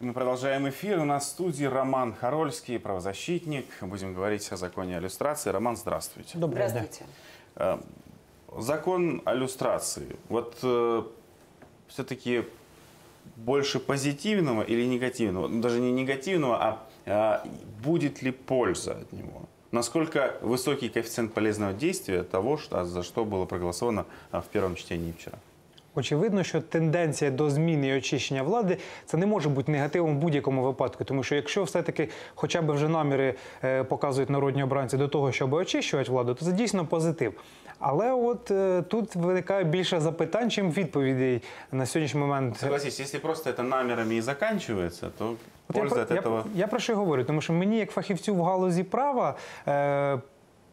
Мы продолжаем эфир. У нас в студии Роман Харольский, правозащитник. Будем говорить о законе о иллюстрации. Роман, здравствуйте. Дня. Здравствуйте. Э, Закон о иллюстрации. Вот э, все-таки больше позитивного или негативного? Ну, Даже не негативного, а э, будет ли польза от него? Насколько высокий коэффициент полезного действия того, что, за что было проголосовано а, в первом чтении вчера? Очевидно, що тенденція до зміни і очищення влади це не може бути негативом в будь-якому випадку, тому що якщо все-таки хоча б вже наміри е, показують народні обранці до того, щоб очищувати владу, то це дійсно позитив. Але от е, тут виникає більше запитань, чим відповідей на сьогоднішній момент. Согласись, если просто это намерами и заканчивается, то От я, я, я про що й говорю, тому що мені, як фахівцю в галузі права, е,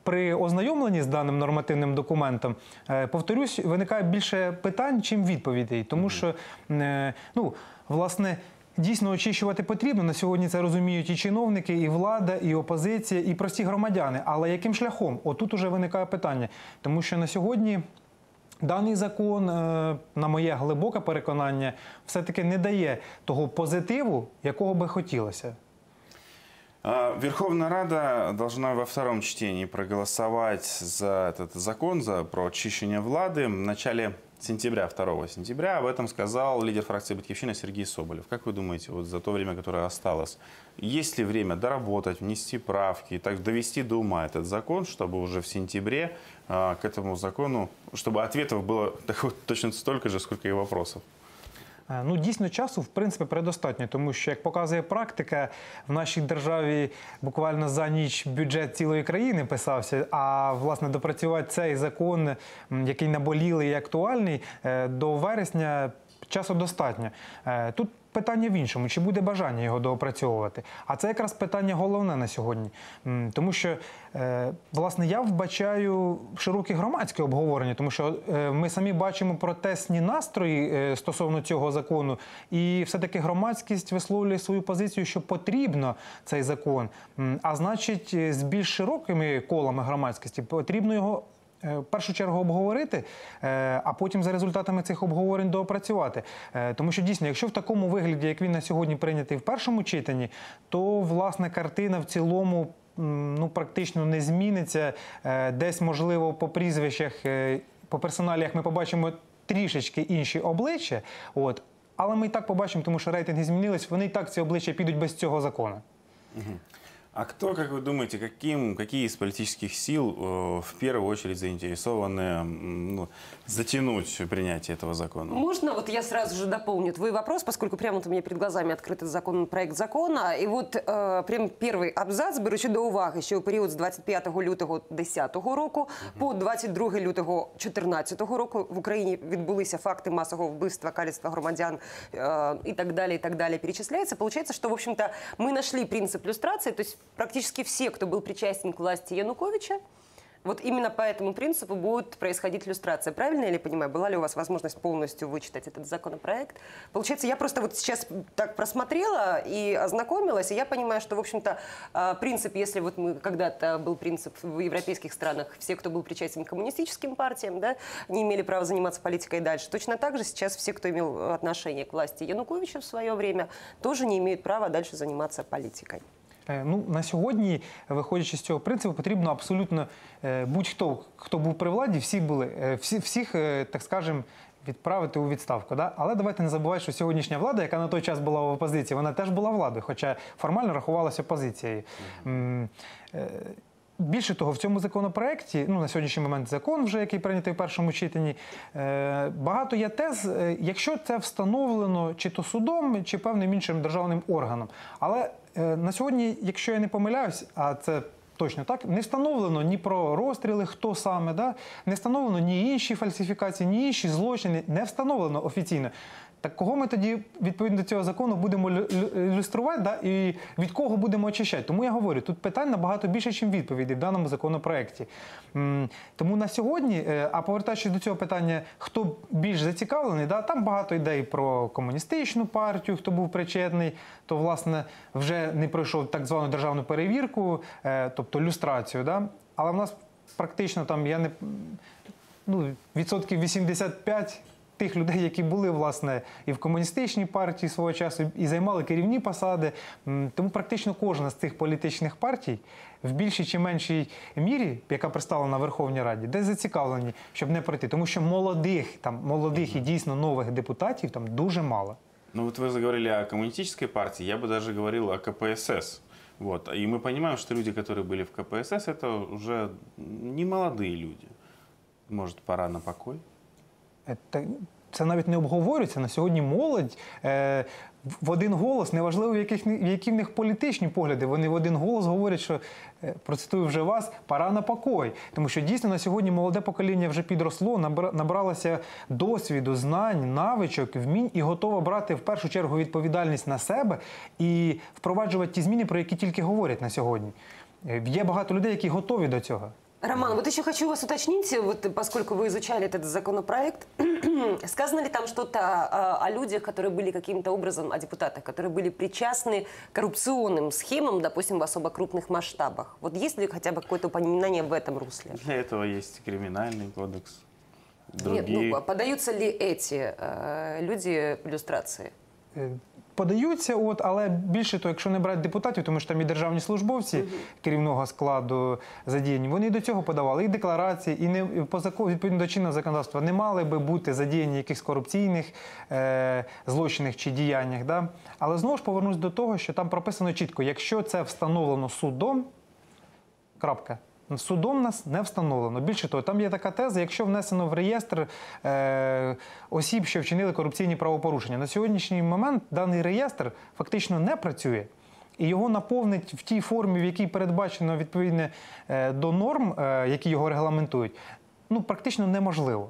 при ознайомленні з даним нормативним документом, е, повторюсь, виникає більше питань, чим відповідей. Тому що, е, ну, власне. Дійсно очищувати потрібно на сьогодні. Це розуміють і чиновники, і влада, і опозиція, і прості громадяни. Але яким шляхом? Отут уже виникає питання, тому що на сьогодні Даний закон, е, на моє глибоке переконання, все-таки не дає того позитиву, якого би хотілося. А, Верховная Рада должна во втором чтении проголосовать за этот закон за, про очищение Влады в начале сентября, 2 сентября. Об этом сказал лидер фракции «Батьковщина» Сергей Соболев. Как вы думаете, вот за то время, которое осталось, есть ли время доработать, внести правки, так довести до ума этот закон, чтобы уже в сентябре а, к этому закону, чтобы ответов было точно столько же, сколько и вопросов? Е, Ну, дійсно, часу, в принципі, предостатньо, тому що, як показує практика, в нашій державі буквально за ніч бюджет цілої країни писався. А власне допрацювати цей закон, який наболілий і актуальний, е, до вересня часу достатньо. Е, Тут питання в іншому, чи буде бажання його доопрацьовувати. А це якраз питання головне на сьогодні. Тому що, е, власне, я вбачаю широке громадське обговорення, тому що е, ми самі бачимо протестні настрої е, стосовно цього закону, і все-таки громадськість висловлює свою позицію, що потрібно цей закон. А значить, з більш широкими колами громадськості потрібно його В першу чергу обговорити, е, а потім за результатами цих обговорень доопрацювати. Е, Тому що дійсно, якщо в такому вигляді, як він на сьогодні прийнятий в першому читанні, то власне картина в цілому ну практично не зміниться. Е, Десь можливо по прізвищах, е, по персоналіях ми побачимо трішечки інші обличчя. От. Але ми і так побачимо, тому що рейтинги змінились, вони і так ці обличчя підуть без цього закону. А кто, как вы думаете, каким, какие из политических сил э, в первую очередь заинтересованы м, ну, затянуть принятие этого закона? Можно вот я сразу же дополню твой вопрос, поскольку прямо вот у меня перед глазами открыт этот закон, проект закона. І от е, прям перший абзац, беручи до уваги, що у період з 25 лютого 2010 року по 22 лютого 2014 року в Україні відбулися факти масового вбивства, каліцтва громадян е, і так далі, і так далі перечисляется. Получается, что, в общем-то, мы нашли принцип люстрации, то есть практически все, кто был причастен к власти Януковича, вот именно по этому принципу будет происходить иллюстрация. Правильно я ли понимаю? Была ли у вас возможность полностью вычитать этот законопроект? Получается, я просто вот сейчас так просмотрела и ознакомилась, и я понимаю, что, в общем-то, а, принцип, если вот мы когда-то был принцип в европейских странах, все, кто был причастен к коммунистическим партиям, да, не имели права заниматься политикой дальше, точно так же сейчас все, кто имел отношение к власти Януковича в свое время, тоже не имеют права дальше заниматься политикой. Е, Ну, на сьогодні, виходячи з цього принципу, потрібно абсолютно е, будь-хто, хто був при владі, всі були, е, всі, всіх, так скажемо, відправити у відставку. Да? Але давайте не забувати, що сьогоднішня влада, яка на той час була в опозиції, вона теж була владою, хоча формально рахувалася опозицією. Більше того, в цьому законопроекті, ну на сьогоднішній момент закон, вже який прийнятий в першому читанні, багато є тез, якщо це встановлено чи то судом, чи певним іншим державним органом. Але на сьогодні, якщо я не помиляюсь, а це точно так, не встановлено ні про розстріли, хто саме, да? не встановлено ні інші фальсифікації, ні інші злочини, не встановлено офіційно. Так кого ми тоді відповідно до цього закону будемо лю- лю- ілюструвати, да? і від кого будемо очищати? Тому я говорю, тут питань набагато більше, ніж відповідей в даному законопроекті. Тому на сьогодні, е, а повертаючись до цього питання, хто більш зацікавлений, да? там багато ідей про комуністичну партію, хто був причетний, то власне вже не пройшов так звану державну перевірку, е, тобто люстрацію. Да? Але в нас практично там я не ну, відсотків 85 тих людей, які були власне і в комуністичній партії свого часу, і займали керівні посади. М, Тому практично кожна з цих політичних партій в більшій чи меншій мірі, яка представлена в Верховній Раді, десь зацікавлені, щоб не пройти. Тому що молодих там молодих і дійсно нових депутатів там дуже мало. Ну вот вы заговорили о коммунистической партии, я бы даже говорил о КПСС. Вот. И мы понимаем, что люди, которые были в КПСС, это уже не молодые люди. Может, пора на покой? Е, Це навіть не обговорюється. На сьогодні молодь е, в один голос, неважливо, в яких, які в них політичні погляди, вони в один голос говорять, що е, процитую вже вас, пора на покой. Тому що дійсно на сьогодні молоде покоління вже підросло, набра- набралося досвіду, знань, навичок, вмінь і готово брати в першу чергу відповідальність на себе і впроваджувати ті зміни, про які тільки говорять на сьогодні. Е, Є багато людей, які готові до цього. Роман, вот еще хочу вас уточнить, вот поскольку вы изучали этот законопроект, сказано ли там что-то о людях, которые были каким-то образом, о депутатах, которые были причастны к коррупционным схемам, допустим, в особо крупных масштабах? Вот есть ли хотя бы какое-то упоминание в этом русле? Для этого есть криминальный кодекс. Другие. Нет, ну, подаются ли эти э, люди в иллюстрации? Е, Подаються, от, але більше то, якщо не брати депутатів, тому що там і державні службовці керівного складу задіяні, вони до цього подавали і декларації, і не по закону відповідно до чинного законодавства не мали би бути задіяні якихось корупційних е, злочинах чи діяннях. Да? Але знову ж повернусь до того, що там прописано чітко, якщо це встановлено судом, Крапка. Судом нас не встановлено. Більше того, там є така теза, якщо внесено в реєстр е, осіб, що вчинили корупційні правопорушення. На сьогоднішній момент даний реєстр фактично не працює. І його наповнить в тій формі, в якій передбачено відповідне е, до норм, е, які його регламентують, ну практично неможливо.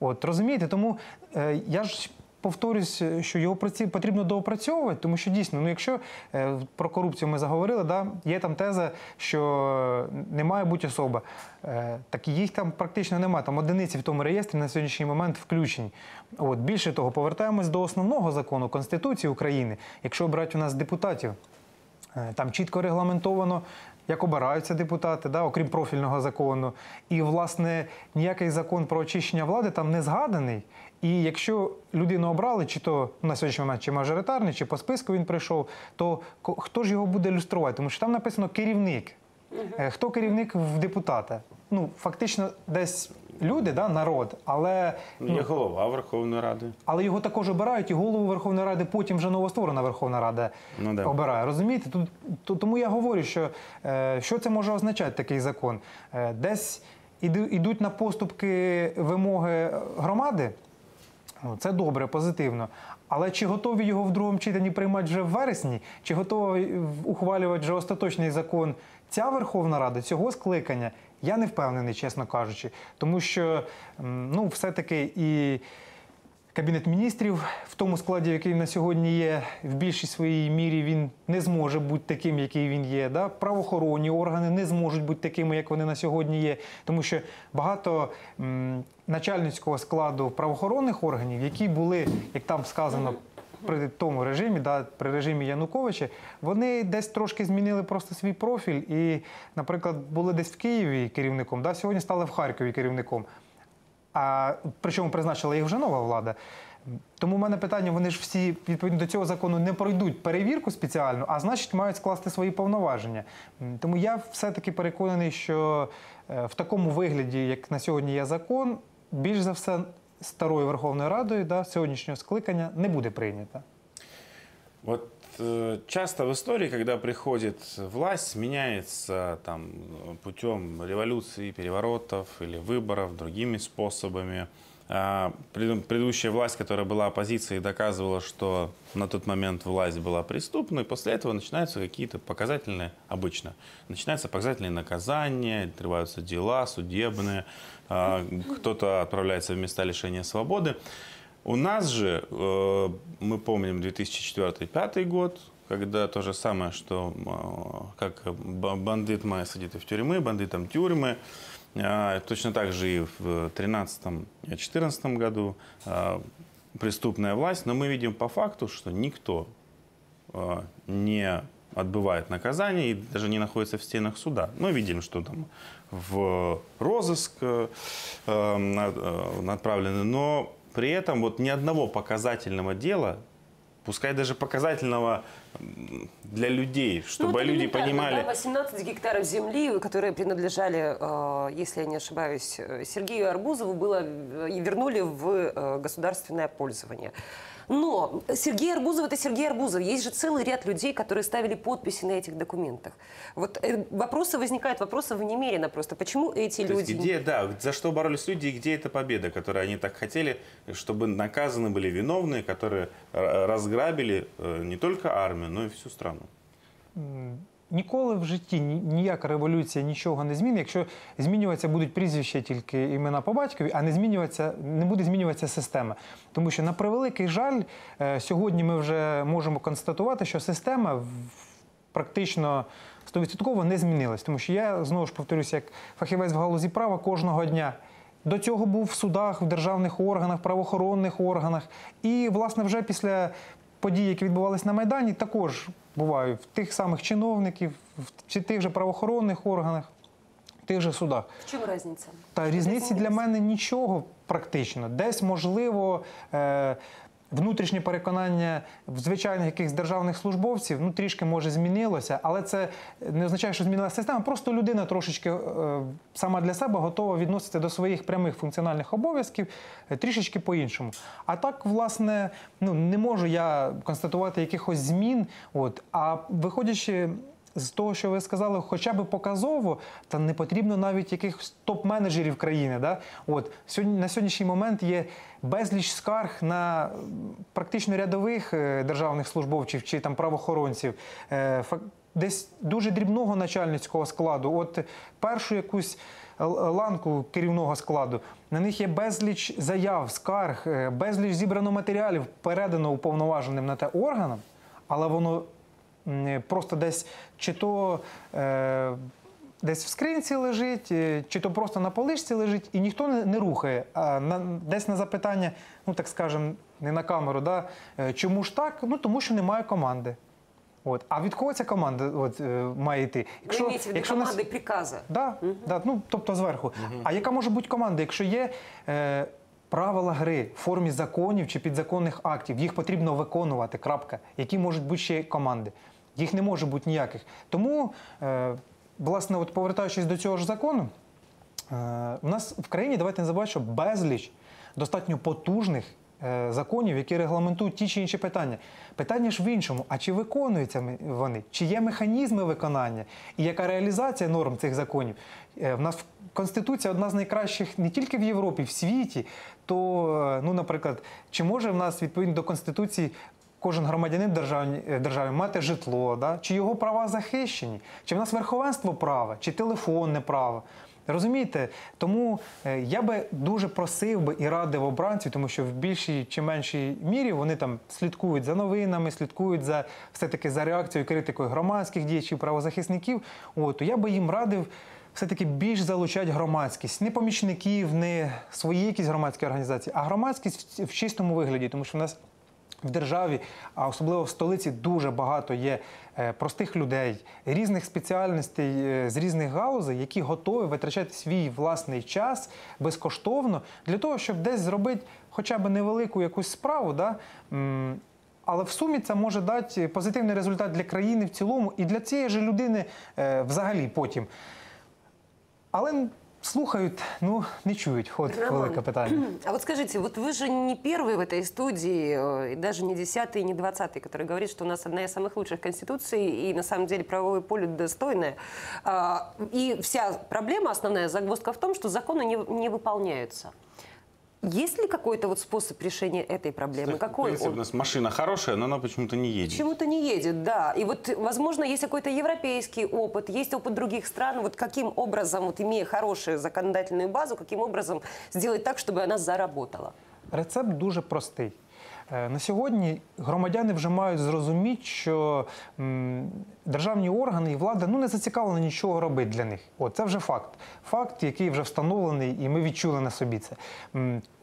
От розумієте, тому е, я ж повторюсь, е, що його потрібно доопрацьовувати, тому що дійсно, ну якщо е, про корупцію ми заговорили, да, є там теза, що не має бути особа. Е, так їх там практично немає. Там одиниці в тому реєстрі на сьогоднішній момент включені. От більше того, повертаємось до основного закону Конституції України. Якщо брати у нас депутатів, Там чітко регламентовано, як обираються депутати, да, окрім профільного закону. І, власне, ніякий закон про очищення влади там не згаданий. І якщо людину обрали, чи то на сьогоднішній момент чи мажоритарний, чи по списку він прийшов, то ко- хто ж його буде ілюструвати? Тому що там написано керівник. Е, Хто керівник в депутата? Ну, фактично, десь люди, да, народ, але Ну, Є голова Верховної Ради. але його також обирають, і голову Верховної Ради потім вже новостворена Верховна Рада Ну, да. обирає. Розумієте? Тут, то- тому я говорю, що е, що це може означати такий закон? Е, десь іду- ідуть на поступки вимоги громади. Ну, Це добре, позитивно. Але чи готові його в другому читанні приймати вже в вересні, чи готові ухвалювати вже остаточний закон ця Верховна Рада цього скликання? Я не впевнений, чесно кажучи. Тому що ну, все-таки і Кабінет міністрів в тому складі, який на сьогодні є, в більшій своїй мірі він не зможе бути таким, який він є. Да? Правоохоронні органи не зможуть бути такими, як вони на сьогодні є. Тому що багато м, начальницького складу правоохоронних органів, які були, як там сказано, при тому режимі, да, при режимі Януковича, вони десь трошки змінили просто свій профіль. І, наприклад, були десь в Києві керівником, да, сьогодні стали в Харкові керівником. А причому призначила їх вже нова влада. Тому в мене питання: вони ж всі відповідно до цього закону не пройдуть перевірку спеціальну, а значить мають скласти свої повноваження. Тому я все-таки переконаний, що е, в такому вигляді, як на сьогодні є закон, більш за все старою Верховною Радою да, сьогоднішнього скликання не буде прийнята. Вот э, часто в истории, когда приходит власть, меняется там э, путем революции, переворотов или выборов другими способами. А, пред- Предыдущая власть, которая была оппозицией, доказывала, что на тот момент власть была преступной. После этого начинаются какие-то показательные, обычно, начинаются показательные наказания, открываются дела судебные, а, кто-то отправляется в места лишения свободы. У нас же, э, мы помним 2004-2005 год, когда то же самое, что э, как ба- бандит Майя сидит и в тюрьмы, бандитам тюрьмы. А, Точно так же и в 2013-2014 году а, преступная власть. Но мы видим по факту, что никто э, не отбывает наказание и даже не находится в стенах суда. Мы видим, что там в розыск э, э, э, направлены, но При этом вот ни одного показательного дела, пускай даже показательного для людей, чтобы Ну, это люди понимали, да, 18 гектаров земли, которые принадлежали, э, если я не ошибаюсь, э, Сергею Арбузову, было э, и вернули в государственное пользование. Но Сергей Арбузов – это Сергей Арбузов. Есть же целый ряд людей, которые ставили подписи на этих документах. Вот э, вопросы возникают, вопросов немерено просто. Почему эти То есть люди... где, да, за что боролись люди и где эта победа, которую они так хотели, чтобы наказаны были виновные, которые разграбили э, не только армию, но и всю страну. Ніколи в житті ні- ніяка революція нічого не змінить, якщо змінюватися будуть прізвища тільки імена по батькові, а не змінюватися, не буде змінюватися система. Тому що на превеликий жаль, е, сьогодні ми вже можемо констатувати, що система практично 100% не змінилась. Тому що я знову ж повторюся, як фахівець в галузі права кожного дня. До цього був в судах, в державних органах, правоохоронних органах. І, власне, вже після подій, які відбувалися на Майдані, також буваю в тих самих чиновників, в тих же правоохоронних органах, в тих же судах. В чому різниця? Та різниці для мене нічого практично. Десь можливо. Е- Внутрішнє переконання в звичайних якихось державних службовців ну трішки може змінилося, але це не означає, що змінилася система. Просто людина трошечки е, сама для себе готова відноситися до своїх прямих функціональних обов'язків е, трішечки по-іншому. А так, власне, ну не можу я констатувати якихось змін. От а виходячи з того, що ви сказали, хоча б показово, та не потрібно навіть якихось топ-менеджерів країни. Да? От сьогодні на сьогоднішній момент є безліч скарг на практично рядових е, державних службовців чи там правоохоронців. Е, Десь дуже дрібного начальницького складу, от першу якусь ланку керівного складу, на них є безліч заяв, скарг, е, безліч зібрано матеріалів, передано уповноваженим на те органам, але воно просто десь чи то е, десь в скринці лежить, е, чи то просто на поличці лежить, і ніхто не, не рухає. А на, десь на запитання, ну так скажемо, не на камеру, да, е, чому ж так? Ну тому що немає команди. От. А від кого ця команда от, е, має йти? Вы имеете в виду нас- приказа? Да, да, ну, тобто зверху. А яка може бути команда, якщо є е, правила гри в формі законів чи підзаконних актів, їх потрібно виконувати. Крапка. Які можуть бути ще команди? Їх не може бути ніяких. Тому, е, власне, от повертаючись до цього ж закону, е, у нас в країні, давайте не забувати, що безліч достатньо потужних е, законів, які регламентують ті чи інші питання. Питання ж в іншому: а чи виконуються вони? Чи є механізми виконання? І яка реалізація норм цих законів? Е, В нас Конституція одна з найкращих не тільки в Європі, в світі. То, е, ну, наприклад, чи може в нас відповідно до Конституції кожен громадянин держави, держави мати житло, да? чи його права захищені, чи в нас верховенство права, чи телефонне право. Розумієте, тому е, я би дуже просив би і радив обранців, тому що в більшій чи меншій мірі вони там слідкують за новинами, слідкують за все-таки за реакцією, критикою громадських діячів, правозахисників. От я би їм радив все-таки більш залучати громадськість, не помічників, не свої якісь громадські організації, а громадськість в чистому вигляді, тому що в нас в державі, а особливо в столиці, дуже багато є е, простих людей різних спеціальностей е, з різних галузей, які готові витрачати свій власний час безкоштовно для того, щоб десь зробити хоча б невелику якусь справу. Да? Але в сумі це може дати позитивний результат для країни в цілому і для цієї ж людини е, взагалі потім. Але слухають, ну не чують. От Роман, велике питання. А вот скажите, вот вы же не первый в этой студии, э, и даже не десятый, не двадцатый, который говорит, что у нас одна из самых лучших конституций, и на самом деле правовое поле достойное. А, И вся проблема, основная загвоздка в том, что законы не, не выполняются. Есть ли какой-то вот способ решения этой проблемы? В Какой принципе, он? у нас машина хорошая, но она почему-то не едет. Почему-то не едет, да. И вот, возможно, есть какой-то европейский опыт, есть опыт других стран. Вот каким образом, вот имея хорошую законодательную базу, каким образом сделать так, чтобы она заработала? Рецепт дуже простий. Е, На сьогодні громадяни вже мають зрозуміти, що державні органи і влада ну, не зацікавлені нічого робити для них. От, це вже факт. Факт, який вже встановлений, і ми відчули на собі це.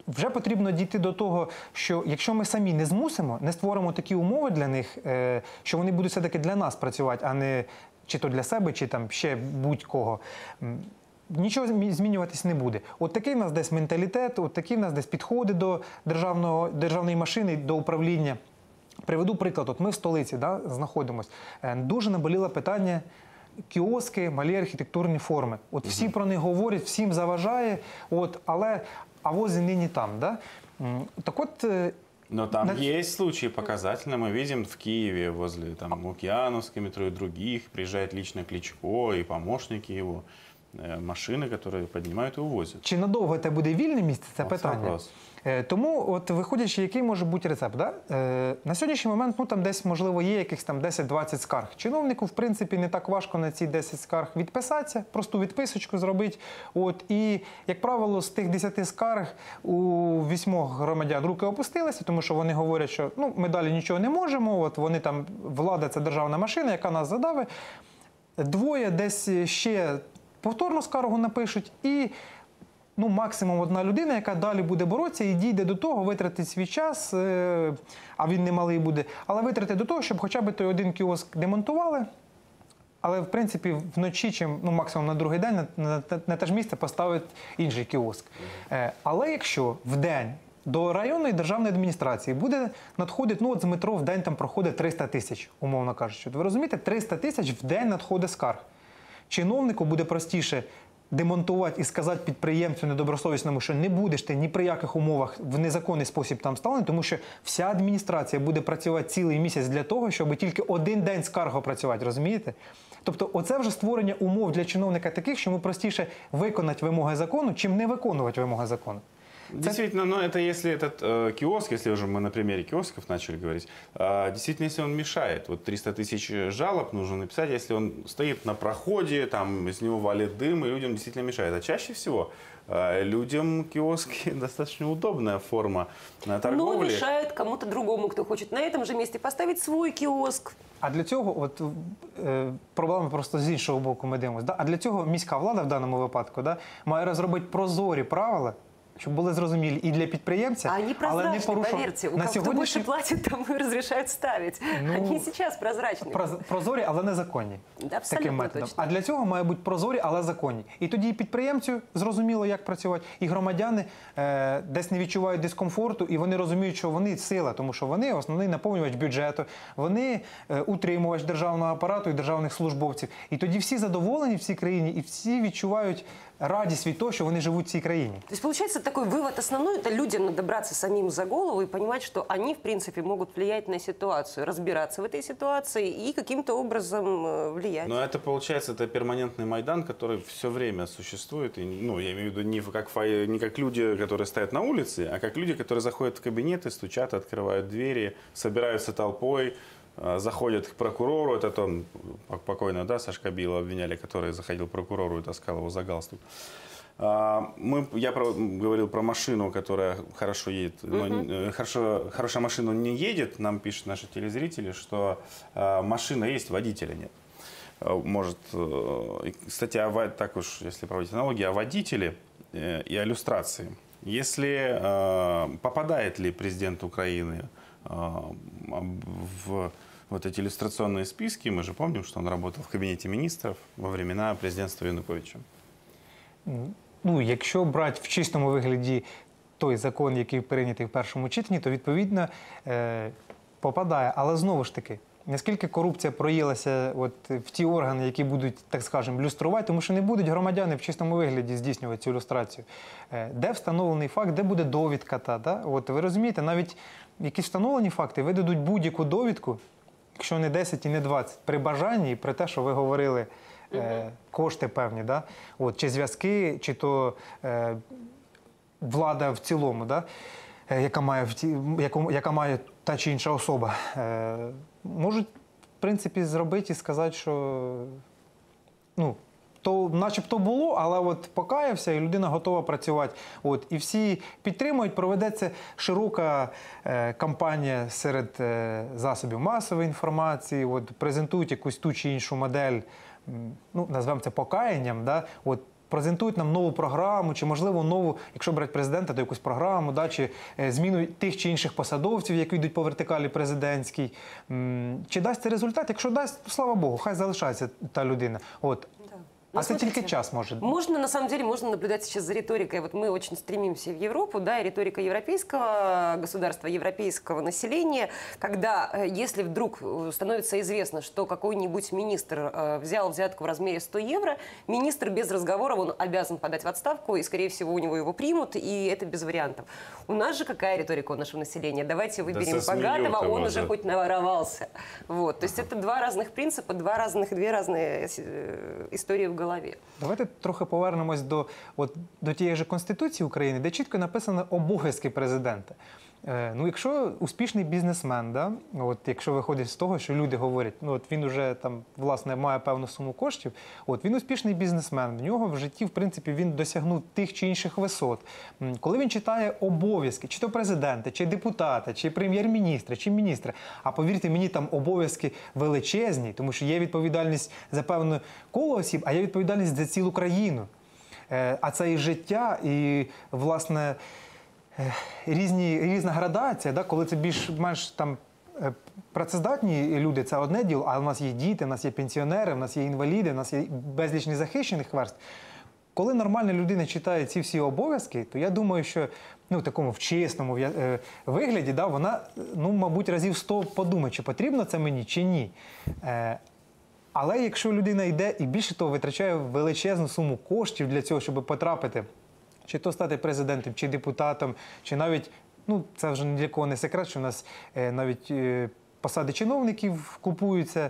Вже потрібно дійти до того, що якщо ми самі не змусимо, не створимо такі умови для них, е, що вони будуть все-таки для нас працювати, а не чи то для себе, чи там ще будь-кого. Нічого змі- змінюватись не буде. От такий в нас десь менталітет, от такі в нас десь підходи до державного, державної машини, до управління. Приведу приклад. От ми в столиці да, знаходимося. Е, Дуже наболіло питання кіоски, малі архітектурні форми. От всі про них говорять, всім заважає, от, але а возі нині там. Да? Так от. е, Но там На- есть случаи показательно. Мы видим в Киеве возле там, Лукьяновской метро и других приезжает лично Кличко и помощники его. э, Машины, которые поднимают и увозят. Чи надовго це буде вільне місце? Це От питання. вопрос. Е, Тому, от виходячи, який може бути рецепт, да? е, на сьогоднішній момент ну там десь можливо є якихось там 10-20 скарг. Чиновнику, в принципі, не так важко на ці 10 скарг відписатися, просту відписочку зробити. От і як правило, з тих 10 скарг у вісьмох громадян руки опустилися, тому що вони говорять, що ну ми далі нічого не можемо. От вони там влада це державна машина, яка нас задавить. Двоє десь ще повторну скаргу напишуть і. Ну, максимум одна людина, яка далі буде боротися і дійде до того, витратить свій час, е, а він не малий буде, але витратить до того, щоб хоча б той один кіоск демонтували. Але в принципі вночі, чим ну максимум на другий день, на, на, на те ж місце поставить інший кіоск. Е, але якщо в день до районної державної адміністрації буде надходити, ну от з метро в день там проходить 300 тисяч, умовно кажучи. Ви розумієте, 300 тисяч в день надходить скарг. Чиновнику буде простіше демонтувати і сказати підприємцю недобросовісному, що не будеш ти ні при яких умовах в незаконний спосіб там ставлений, тому що вся адміністрація буде працювати цілий місяць для того, щоб тільки один день скарго працювати, розумієте? Тобто, оце вже створення умов для чиновника таких, що йому простіше виконати вимоги закону, чим не виконувати вимоги закону. Действительно, но это если этот э, киоск, если уже мы на примере киосков начали говорить, э, действительно, если он мешает, вот 300 тысяч жалоб нужно написать, если он стоит на проходе, там из него валит дым, и людям действительно мешает. А чаще всего э, людям киоски достаточно удобная форма э, Но торговли. мешает кому-то другому, кто хочет на этом же месте поставить свой киоск. А для цього, от е, проблема просто з іншого боку ми дивимося. Да? А для цього міська влада в даному випадку да, має розробити прозорі правила, щоб були зрозумілі і для підприємця, А они але не порушували. поверьте. У на кого кто больше платит, тому разрешают ставить. Ну, Они сейчас прозрачны. Проз- прозорі, але незаконні. Да, абсолютно таким методом. точно. А для цього має бути прозорі, але законні. І тоді і підприємцю зрозуміло, як працювати, і громадяни е, десь не відчувають дискомфорту, і вони розуміють, що вони сила, тому що вони основний наповнювач бюджету, вони е, утримувач державного апарату і державних службовців. І тоді всі задоволені в цій країні, і всі відчувають радість від того, що вони живуть в цій країні. То есть получается такой вывод основной, это людям надо браться самим за голову и понимать, что они, в принципе, могут влиять на ситуацию, разбираться в этой ситуации и каким-то образом э, влиять. Но это получается это перманентный майдан, который все время существует. И, ну, я имею в виду не в- как, фа- не как люди, которые стоят на улице, а как люди, которые заходят в кабинеты, стучат, открывают двери, собираются толпой, э, заходят к прокурору. Это он покойно, да, Сашка Била обвиняли, который заходил к прокурору и таскал его за галстук. А, Мы, я про- говорил про машину, которая хорошо едет. но, э, хорошо, хорошая машина не едет. Нам пишут наши телезрители, что э, машина есть, водителя нет. Может, э, кстати, о так уж, если проводить аналогии, о водителе э, и о иллюстрации. Если попадает ли президент Украины в вот эти иллюстрационные списки, мы же помним, что он работал в кабинете министров во времена президентства Януковича. Ну, якщо брати в чистому вигляді той закон, який прийнятий в першому читанні, то відповідно е, попадає. Але знову ж таки, наскільки корупція проїлася от в ті органи, які будуть, так скажемо, люструвати, тому що не будуть громадяни в чистому вигляді здійснювати цю ілюстрацію. Е, де встановлений факт, де буде довідка та, да? От ви розумієте, навіть якісь встановлені факти видадуть будь-яку довідку, якщо не 10 і не 20, при бажанні, і при те, що ви говорили, е, кошти певні, да? От, чи зв'язки, чи то е, влада в цілому, да? е, яка, має, в ті- яку, яка має та чи інша особа, е, можуть, в принципі, зробити і сказати, що ну, то начебто було, але от покаявся, і людина готова працювати. От, і всі підтримують, проведеться широка е, кампанія серед е, засобів масової інформації, от, презентують якусь ту чи іншу модель, ну, назвемо це покаянням. Да? От, презентують нам нову програму, чи, можливо, нову, якщо брати президента, то якусь програму, да, чи е, зміну тих чи інших посадовців, які йдуть по вертикалі президентській. Чи дасть це результат? Якщо дасть, то слава Богу, хай залишається та людина. От. Ну, а смотрите, тільки час може. Можно, на самом деле, можно наблюдать сейчас за риторикой. Вот мы очень стремимся в Европу, да, и риторика европейского государства, европейского населения, когда, э, если вдруг э, становится известно, что какой-нибудь министр э, взял взятку в размере 100 евро, министр без разговоров, он обязан подать в отставку, и, скорее всего, у него его примут, и это без вариантов. У нас же какая риторика у нашего населения? Давайте выберем засмеют богатого, он уже за- хоть наворовался. Вот. То есть это два разных принципа, два разных, две разные истории в голове. Давайте трохи повернемось до, от, до тієї ж Конституції України, де чітко написано обов'язки президента. Е, ну, якщо успішний бізнесмен, да, от, якщо виходить з того, що люди говорять, ну от він вже там власне має певну суму коштів, от він успішний бізнесмен, в нього в житті, в принципі, він досягнув тих чи інших висот. Коли він читає обов'язки, чи то президента, чи депутата, чи прем'єр-міністра, чи міністра, а повірте мені, там обов'язки величезні, тому що є відповідальність за певне коло осіб, а є відповідальність за цілу країну. Е, А це і життя, і власне різні, різна градація, да, коли це більш-менш там. е, Працездатні люди це одне діло, а у нас є діти, у нас є пенсіонери, у нас є інваліди, у нас є безліч незахищених верств. Коли нормальна людина читає ці всі обов'язки, то я думаю, що ну, в такому в чесному е, вигляді да, вона, ну, мабуть, разів сто подумає, чи потрібно це мені, чи ні. Е, але якщо людина йде і більше того витрачає величезну суму коштів для цього, щоб потрапити, чи то стати президентом, чи депутатом, чи навіть, ну це вже ні для кого не секрет, що в нас е, навіть е, посади чиновників купуються,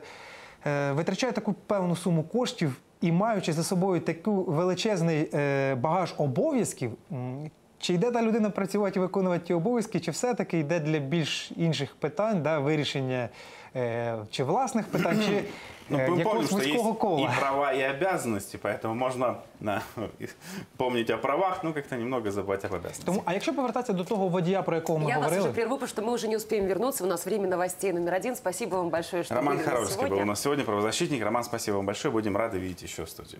е, витрачає таку певну суму коштів і маючи за собою таку величезний багаж обов'язків. Чи йде та людина працювати і виконувати ті обов'язки, чи все-таки йде для більш інших питань, да, вирішення чи власних питань, чи Ну, е, мы помним, якогось что есть вузького кола? и права, и обязанности, поэтому можно на, помнить о правах, но как-то немного забывать об обязанностях. Тому, а якщо повертатися до того водія, про якого ми Я вас говорили, уже прерву, потому что мы уже не успеем вернуться. У нас время новостей номер один. Спасибо вам большое, что Роман были у нас Харовский сегодня. был у нас сегодня, правозащитник. Роман, спасибо вам большое. Будем рады видеть еще в студии.